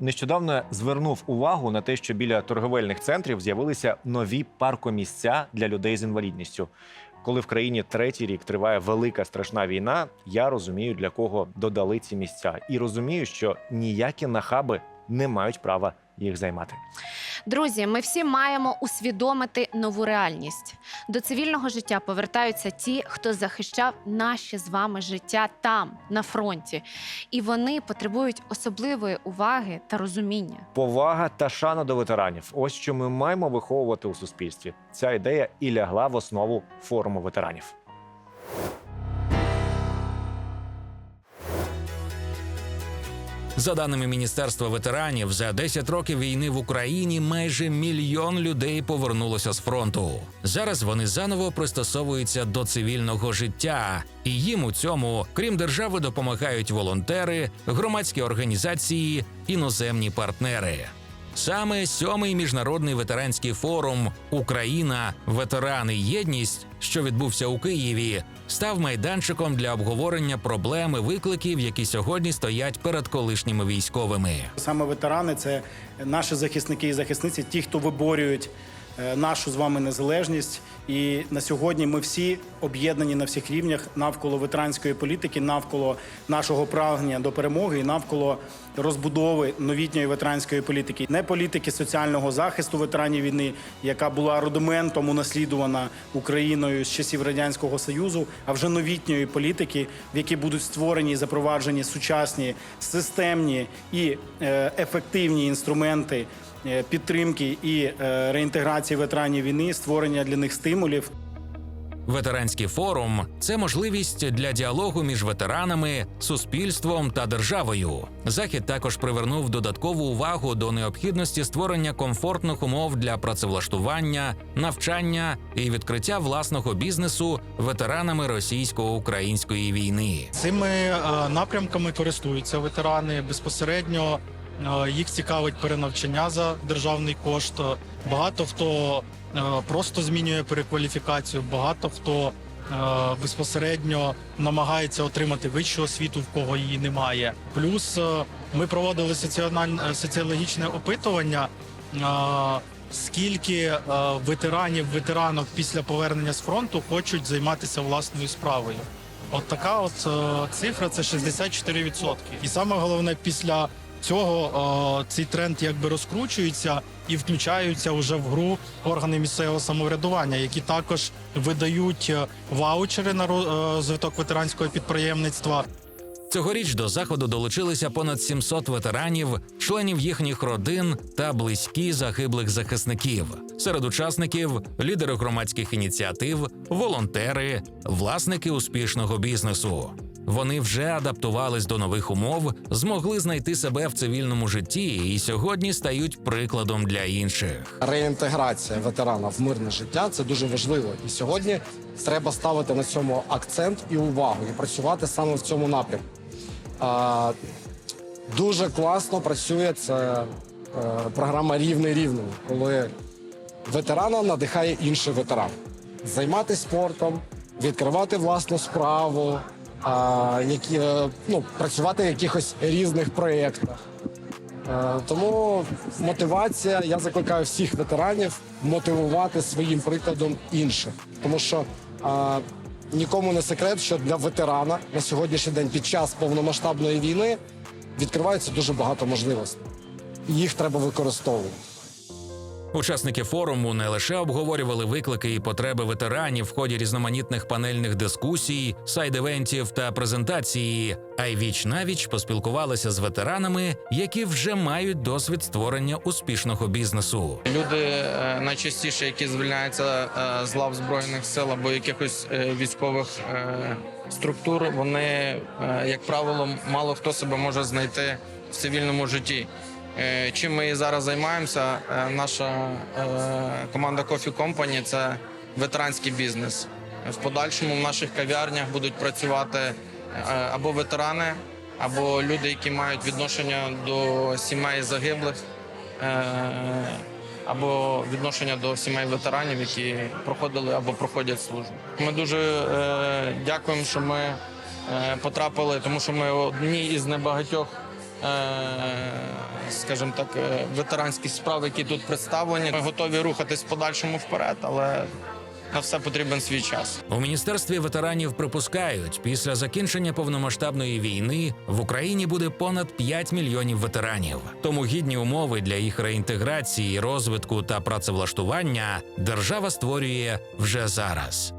нещодавно звернув увагу на те, що біля торговельних центрів з'явилися нові паркомісця для людей з інвалідністю. Коли в країні третій рік триває велика страшна війна, я розумію, для кого додали ці місця, і розумію, що ніякі нахаби не мають права їх займати. Друзі, ми всі маємо усвідомити нову реальність. До цивільного життя повертаються ті, хто захищав наше з вами життя там, на фронті, і вони потребують особливої уваги та розуміння. Повага та шана до ветеранів ось що ми маємо виховувати у суспільстві. Ця ідея і лягла в основу форуму ветеранів. За даними Міністерства ветеранів, за 10 років війни в Україні майже мільйон людей повернулося з фронту. Зараз вони заново пристосовуються до цивільного життя, і їм у цьому, крім держави, допомагають волонтери, громадські організації, іноземні партнери. Саме сьомий міжнародний ветеранський форум Україна, ветерани, єдність, що відбувся у Києві, став майданчиком для обговорення проблем і викликів, які сьогодні стоять перед колишніми військовими. Саме ветерани це наші захисники і захисниці, ті, хто виборюють нашу з вами незалежність. І на сьогодні ми всі об'єднані на всіх рівнях навколо ветеранської політики, навколо нашого прагнення до перемоги і навколо розбудови новітньої ветеранської політики, не політики соціального захисту ветеранів війни, яка була рудиментом унаслідувана Україною з часів радянського союзу, а вже новітньої політики, в якій будуть створені і запроваджені сучасні системні і е, ефективні інструменти е, підтримки і е, реінтеграції ветеранів війни, створення для них стимулів. Ветеранський форум це можливість для діалогу між ветеранами, суспільством та державою. Захід також привернув додаткову увагу до необхідності створення комфортних умов для працевлаштування, навчання і відкриття власного бізнесу ветеранами російсько-української війни. Цими е, напрямками користуються ветерани безпосередньо. Е, Їх цікавить перенавчання за державний кошт. Багато хто е, просто змінює перекваліфікацію, багато хто е, безпосередньо намагається отримати вищу освіту, в кого її немає. Плюс ми проводили соціологічне опитування. Скільки ветеранів, ветеранок після повернення з фронту хочуть займатися власною справою? От така от цифра це 64%. І саме головне, після цього е, цей тренд якби розкручується і включаються вже в гру органи місцевого самоврядування, які також видають е, ваучери на е, розвиток ветеранського підприємництва. Цьогоріч до заходу долучилися понад 700 ветеранів, членів їхніх родин та близькі загиблих захисників. Серед учасників лідери громадських ініціатив, волонтери, власники успішного бізнесу. Вони вже адаптувались до нових умов, змогли знайти себе в цивільному житті і сьогодні стають прикладом для інших. реінтеграція ветерана в мирне життя це дуже важливо. І сьогодні треба ставити на цьому акцент і увагу, і працювати саме в цьому напрямку. А, дуже класно працює це е, програма Рівний рівному, коли ветерана надихає інший ветеран. Займатися спортом, відкривати власну справу, які, е, ну, працювати в якихось різних проєктах. Е, Тому мотивація, я закликаю всіх ветеранів мотивувати своїм прикладом інших. Тому що е, нікому не секрет, що для ветерана на сьогоднішній день під час повномасштабної війни відкривається дуже багато можливостей. І їх треба використовувати. Учасники форуму не лише обговорювали виклики і потреби ветеранів в ході різноманітних панельних дискусій, сайд-евентів та презентації, а й віч навіч поспілкувалися з ветеранами, які вже мають досвід створення успішного бізнесу. Люди е, найчастіше, які звільняються е, з лав збройних сил або якихось е, військових структур, вони, як правило, мало хто себе може знайти в цивільному житті. Е, Чим ми зараз займаємося? Е, Наша е, команда Coffee Company – це ветеранський бізнес. В подальшому в наших кав'ярнях будуть працювати або ветерани, або люди, які мають відношення до сімей загиблих. Або відношення до сімей ветеранів, які проходили або проходять службу. Ми дуже дякуємо, що ми потрапили, тому що ми одні із небагатьох, скажімо, так, е, ветеранських справ, які тут представлені. Ми готові рухатись подальшому вперед, але на все потрібен свій час. У міністерстві ветеранів припускають, після закінчення повномасштабної війни в Україні буде понад 5 мільйонів ветеранів. Тому гідні умови для їх реінтеграції, розвитку та працевлаштування держава створює вже зараз.